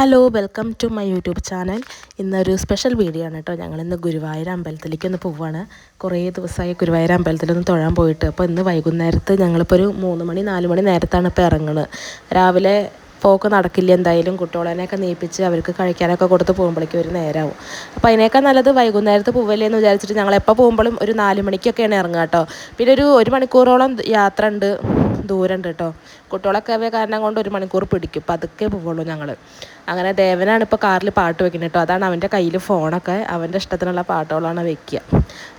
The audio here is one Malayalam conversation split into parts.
Hello welcome to my YouTube channel ഇന്നൊരു സ്പെഷ്യൽ വീഡിയോ ആണ് കേട്ടോ ഞങ്ങളിന്ന് ഗുരുവായൂർ അമ്പലത്തിലേക്ക് ഒന്ന് പോവുകയാണ് കുറേ ദിവസമായി ഗുരുവായൂർ അമ്പലത്തിലൊന്ന് തൊഴാൻ പോയിട്ട്. അപ്പോൾ ഇന്ന് വൈകുന്നേരത്ത് ഞങ്ങളിപ്പോൾ ഒരു മൂന്ന് മണി നാല് മണി നേരത്താണ് ഇപ്പോൾ ഇറങ്ങുന്നത് രാവിലെ പോക്ക് നടക്കില്ല എന്തായാലും കുട്ടികളെയൊക്കെ നീപ്പിച്ച് അവർക്ക് കഴിക്കാനൊക്കെ കൊടുത്ത് പോകുമ്പോഴേക്കും ഒരു നേരമാവും അപ്പോൾ അതിനേക്കാൾ നല്ലത് വൈകുന്നേരത്ത് പോവല്ലേ എന്ന് വിചാരിച്ചിട്ട് ഞങ്ങൾ എപ്പോൾ പോകുമ്പോഴും ഒരു നാല് മണിക്കൊക്കെയാണ് ഇറങ്ങുക കേട്ടോ പിന്നെ ഒരു ഒരു മണിക്കൂറോളം യാത്ര ഉണ്ട് ദൂരമുണ്ട് കേട്ടോ കുട്ടികളൊക്കെ കാരണം കൊണ്ട് ഒരു മണിക്കൂർ പിടിക്കും. പതുക്കെ പോവുള്ളൂ ഞങ്ങൾ അങ്ങനെ ദേവനാണ് ഇപ്പോൾ കാറിൽ പാട്ട് വെക്കുന്നത് കേട്ടോ. അതാണ് അവന്റെ കയ്യിൽ ഫോണൊക്കെ. അവന്റെ ഇഷ്ടത്തിനുള്ള പാട്ടുകളാണ് വെക്കുക.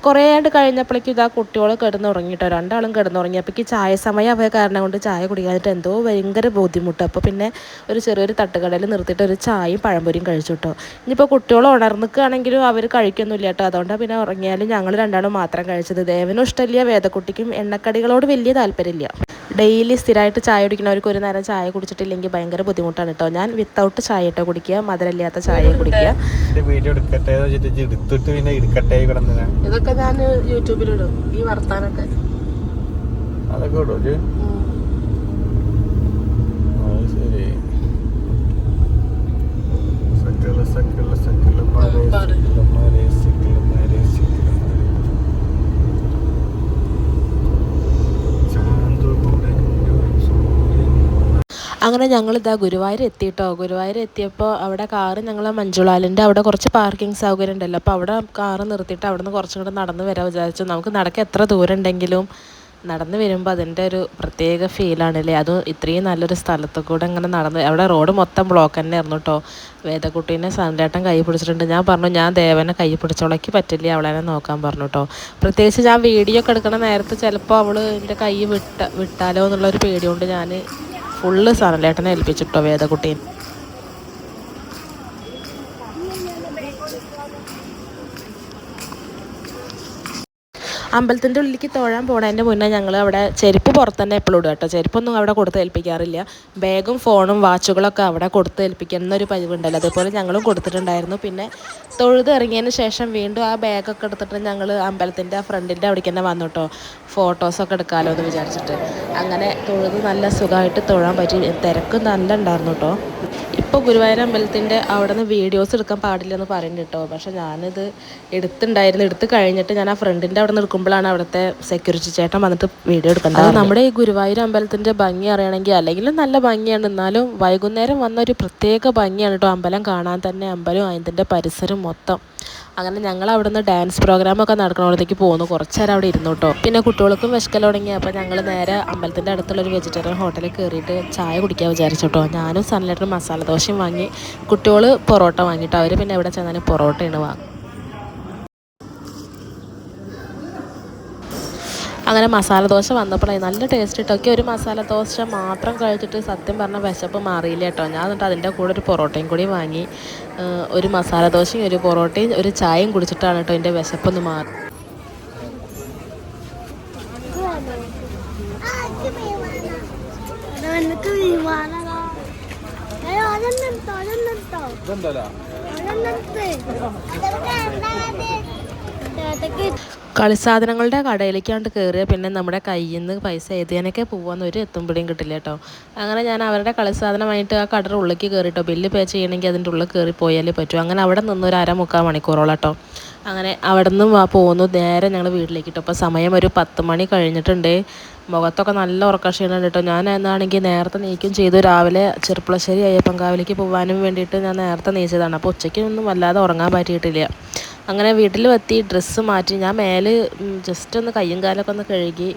കുറേ ആയിട്ട് കഴിഞ്ഞപ്പോഴേക്കും ഇതാ കുട്ടികൾ കിടന്നുറങ്ങിയിട്ടോ രണ്ടാളും കിടന്നുറങ്ങി. കിടന്നുറങ്ങിയപ്പോഴേക്ക് ചായ സമയം അവയ കാരണം കൊണ്ട് ചായ കുടിക്കാനായിട്ട് എന്തോ ഭയങ്കര ബുദ്ധിമുട്ട്. അപ്പോൾ പിന്നെ ഒരു ചെറിയൊരു തട്ടുകടയിൽ നിർത്തിയിട്ട് ഒരു ചായയും പഴംപൊരിയും കഴിച്ചു കേട്ടോ. ഇനിയിപ്പോൾ കുട്ടികൾ ഉണർന്നിക്കുകയാണെങ്കിലും അവർ കഴിക്കൊന്നുമില്ല കേട്ടോ. അതുകൊണ്ട് പിന്നെ ഉറങ്ങിയാലും ഞങ്ങൾ രണ്ടാളും മാത്രം കഴിച്ചത്. ദേവനും ഇഷ്ടമില്ല വേദക്കുട്ടിക്കും എണ്ണക്കടികളോട് വലിയ താല്പര്യമില്ല. ഡെയിലി സ്ഥിരമായിട്ട് ചായ കുടിക്കുന്നവർക്ക് ഒരു നേരം ചായ കുടിച്ചിട്ടില്ലെങ്കിൽ ഭയങ്കര ബുദ്ധിമുട്ടാണ് കേട്ടോ. ഞാൻ വിത്തൗട്ട് ചായ ഇട്ടോ കുടിക്കുക മധുരമില്ലാത്ത ചായ കുടിക്കുക. വീഡിയോ എടുക്കട്ടെ എടുത്തിട്ട് പിന്നെ എടുക്കട്ടെ കിടന്നില്ല ഇതൊക്കെ ഞാൻ യൂട്യൂബിലിടും ഈ വർത്താനൊക്കെ. അതൊക്കെ ഇടും അങ്ങനെ ഞങ്ങൾ ഇതാ ഗുരുവായൂർ എത്തിയിട്ടോ. ഗുരുവായൂർ എത്തിയപ്പോൾ അവിടെ കാറ് ഞങ്ങൾ മഞ്ജുളാലിന്റെ അവിടെ കുറച്ച് പാർക്കിംഗ് സൗകര്യം ഉണ്ടല്ലോ. അപ്പോൾ അവിടെ കാറ് നിർത്തിയിട്ട് അവിടെ നിന്ന് കുറച്ചും കൂടെ നടന്ന് വരാൻ വിചാരിച്ചു. നമുക്ക് നടക്കാൻ എത്ര ദൂരം ഉണ്ടെങ്കിലും നടന്ന് വരുമ്പോൾ അതിന്റെ ഒരു പ്രത്യേക ഫീലാണല്ലേ അത് ഇത്രയും നല്ലൊരു സ്ഥലത്ത് കൂടെ ഇങ്ങനെ നടന്ന് അവിടെ റോഡ് മൊത്തം ബ്ലോക്ക് തന്നെ ആയിരുന്നു കേട്ടോ വേദക്കുട്ടീനെ സന്ധ്യാട്ടം കൈ പിടിച്ചിട്ടുണ്ട്. ഞാൻ പറഞ്ഞു ഞാൻ ദേവനെ കൈ പിടിച്ചോളക്ക് പറ്റില്ല? അവളെന്നെ നോക്കാൻ പറഞ്ഞു കേട്ടോ പ്രത്യേകിച്ച് ഞാൻ വീഡിയോ ഒക്കെ എടുക്കണ നേരത്ത് ചിലപ്പോൾ അവൾ എന്റെ കൈ വിട്ട വിട്ടാലോ എന്നുള്ളൊരു പേടിയുണ്ട് ഞാൻ ഫുള്ള് സനലേട്ടനെ ഏൽപ്പിച്ചിട്ടോ വേദക്കുട്ടീൻ അമ്പലത്തിന്റെ ഉള്ളിലേക്ക് തൊഴാൻ പോണതിന്റെ മുന്നേ ഞങ്ങൾ അവിടെ ചെരുപ്പ് പുറത്ത് തന്നെ എപ്പോഴും ഇടുക കേട്ടോ. ചെരുപ്പൊന്നും അവിടെ കൊടുത്ത് ഏൽപ്പിക്കാറില്ല. ബാഗും ഫോണും വാച്ചുകളൊക്കെ അവിടെ കൊടുത്ത് ഏൽപ്പിക്കുന്ന ഒരു പതിവുണ്ടല്ലോ. അതുപോലെ ഞങ്ങളും കൊടുത്തിട്ടുണ്ടായിരുന്നു. പിന്നെ തൊഴുത് ഇറങ്ങിയതിന് ശേഷം വീണ്ടും ആ ബാഗൊക്കെ എടുത്തിട്ട് ഞങ്ങൾ അമ്പലത്തിന്റെ ആ ഫ്രണ്ടിന്റെ അവിടേക്ക് തന്നെ വന്നു കേട്ടോ. ഫോട്ടോസൊക്കെ എടുക്കാമല്ലോ എന്ന് വിചാരിച്ചിട്ട്. അങ്ങനെ തൊഴുത് നല്ല സുഖമായിട്ട് തൊഴാൻ പറ്റി. തിരക്ക് നല്ല ഉണ്ടായിരുന്നു കേട്ടോ. ഇപ്പോൾ ഗുരുവായൂർ അമ്പലത്തിന്റെ അവിടെ നിന്ന് വീഡിയോസ് എടുക്കാൻ പാടില്ലെന്ന് പറയുന്നുണ്ട് കേട്ടോ. പക്ഷേ ഞാനിത് എടുത്തിട്ടുണ്ടായിരുന്നു. എടുത്ത് കഴിഞ്ഞിട്ട് ഞാൻ ആ ഫ്രണ്ടിന്റെ അവിടെ നിന്ന് എടുക്കുമ്പോഴാണ് അവിടുത്തെ സെക്യൂരിറ്റി ചേട്ടൻ വന്നിട്ട് വീഡിയോ എടുക്കുന്നത് നമ്മുടെ ഈ ഗുരുവായൂർ അമ്പലത്തിന്റെ ഭംഗി അറിയണമെങ്കിൽ അല്ലെങ്കിൽ നല്ല ഭംഗിയാണ്. എന്നാലും വൈകുന്നേരം വന്ന ഒരു പ്രത്യേക ഭംഗിയാണ് കേട്ടോ അമ്പലം കാണാൻ തന്നെ. അമ്പലം അതിന്റെ പരിസരം മൊത്തം. അങ്ങനെ ഞങ്ങൾ അവിടുന്ന് ഡാൻസ് പ്രോഗ്രാമൊക്കെ നടക്കണോടത്തേക്ക് പോകുന്നു കുറച്ച് നേരം അവിടെ ഇരുന്നു കേട്ടോ പിന്നെ കുട്ടികൾക്കും വിശക്കൽ തുടങ്ങി. അപ്പോൾ ഞങ്ങൾ നേരെ അമ്പലത്തിന്റെ അടുത്തുള്ള ഒരു വെജിറ്റേറിയൻ ഹോട്ടലിൽ കയറിയിട്ട് ചായ കുടിക്കാൻ വിചാരിച്ചു കേട്ടോ ഞാനും സൺലൈറ്ററും മസാല ദോശയും വാങ്ങി. കുട്ടികൾ പൊറോട്ട വാങ്ങിയിട്ട് അവർ പിന്നെ എവിടെ ചെന്നാലും പൊറോട്ടയാണ് വാങ്ങും അങ്ങനെ മസാല ദോശ വന്നപ്പോഴേ നല്ല ടേസ്റ്റ് ഇട്ടൊക്കെ ഒരു മസാല ദോശ മാത്രം കഴിച്ചിട്ട് സത്യം പറഞ്ഞ വിശപ്പ് മാറിയില്ല കേട്ടോ ഞാൻ എന്നിട്ട് അതിന്റെ കൂടെ ഒരു പൊറോട്ടയും കൂടി വാങ്ങി. ഒരു മസാല ദോശയും ഒരു പൊറോട്ടയും ഒരു ചായയും കുടിച്ചിട്ടാണ് കേട്ടോ എന്റെ വിശപ്പൊന്ന് മാറി. എനിക്ക് കളിസാധനങ്ങളുടെ കടയിലേക്കാണ്ട് കയറിയാൽ പിന്നെ നമ്മുടെ കയ്യിൽ നിന്ന് പൈസ എഴുതിയാനൊക്കെ പോവാന്ന് ഒരു എത്തുമ്പോഴേയും കിട്ടില്ല കേട്ടോ. അങ്ങനെ ഞാൻ അവരുടെ കളിസാധനമായിട്ട് ആ കടയുടെ ഉള്ളിലേക്ക് കയറിട്ടോ ബില്ല് പേ ചെയ്യണമെങ്കിൽ അതിന്റെ ഉള്ളിൽ കയറി പോയാലേ പറ്റൂ. അങ്ങനെ അവിടെ നിന്ന് ഒരു അര മുക്കാൽ മണിക്കൂറോളം കേട്ടോ. അങ്ങനെ അവിടെ നിന്ന് പോകുന്നു നേരെ ഞങ്ങൾ വീട്ടിലേക്ക് കേട്ടോ അപ്പോൾ സമയം ഒരു പത്ത് മണി കഴിഞ്ഞിട്ടുണ്ട്. മുഖത്തൊക്കെ നല്ല ഉറക്കക്ഷീണം കേട്ടോ. ഞാൻ എന്നാണെങ്കിൽ നേരത്തെ നീക്കും ചെയ്തു. രാവിലെ ചെറുപ്പളശ്ശേരി അയ്യപ്പൻകാവിലേക്ക് പോകാനും വേണ്ടിയിട്ട് ഞാൻ നേരത്തെ നീച്ചതാണ്. അപ്പോൾ ഉച്ചയ്ക്ക് ഒന്നും വല്ലാതെ ഉറങ്ങാൻ പറ്റിയിട്ടില്ല. അങ്ങനെ വീട്ടിൽ എത്തി ഡ്രസ്സ് മാറ്റി. ഞാൻ മേലെ ജസ്റ്റ് ഒന്ന് കയ്യും കാലൊക്കെ ഒന്ന് കഴുകി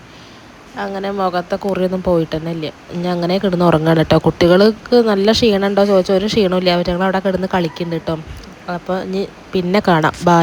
അങ്ങനെ മുഖത്തെ കുറിയൊന്നും പോയിട്ട് തന്നെ ഇല്ല ഞാൻ അങ്ങനെ കിടന്ന് ഉറങ്ങാണ് കേട്ടോ കുട്ടികൾക്ക് നല്ല ക്ഷീണം ഉണ്ടോ ചോദിച്ചാൽ ഒരു ക്ഷീണമില്ല അവർ ഞങ്ങൾ അവിടെ കിടന്ന് കളിക്കുന്നുണ്ട് കേട്ടോ അപ്പോൾ ഇനി പിന്നെ കാണാം. ബായ്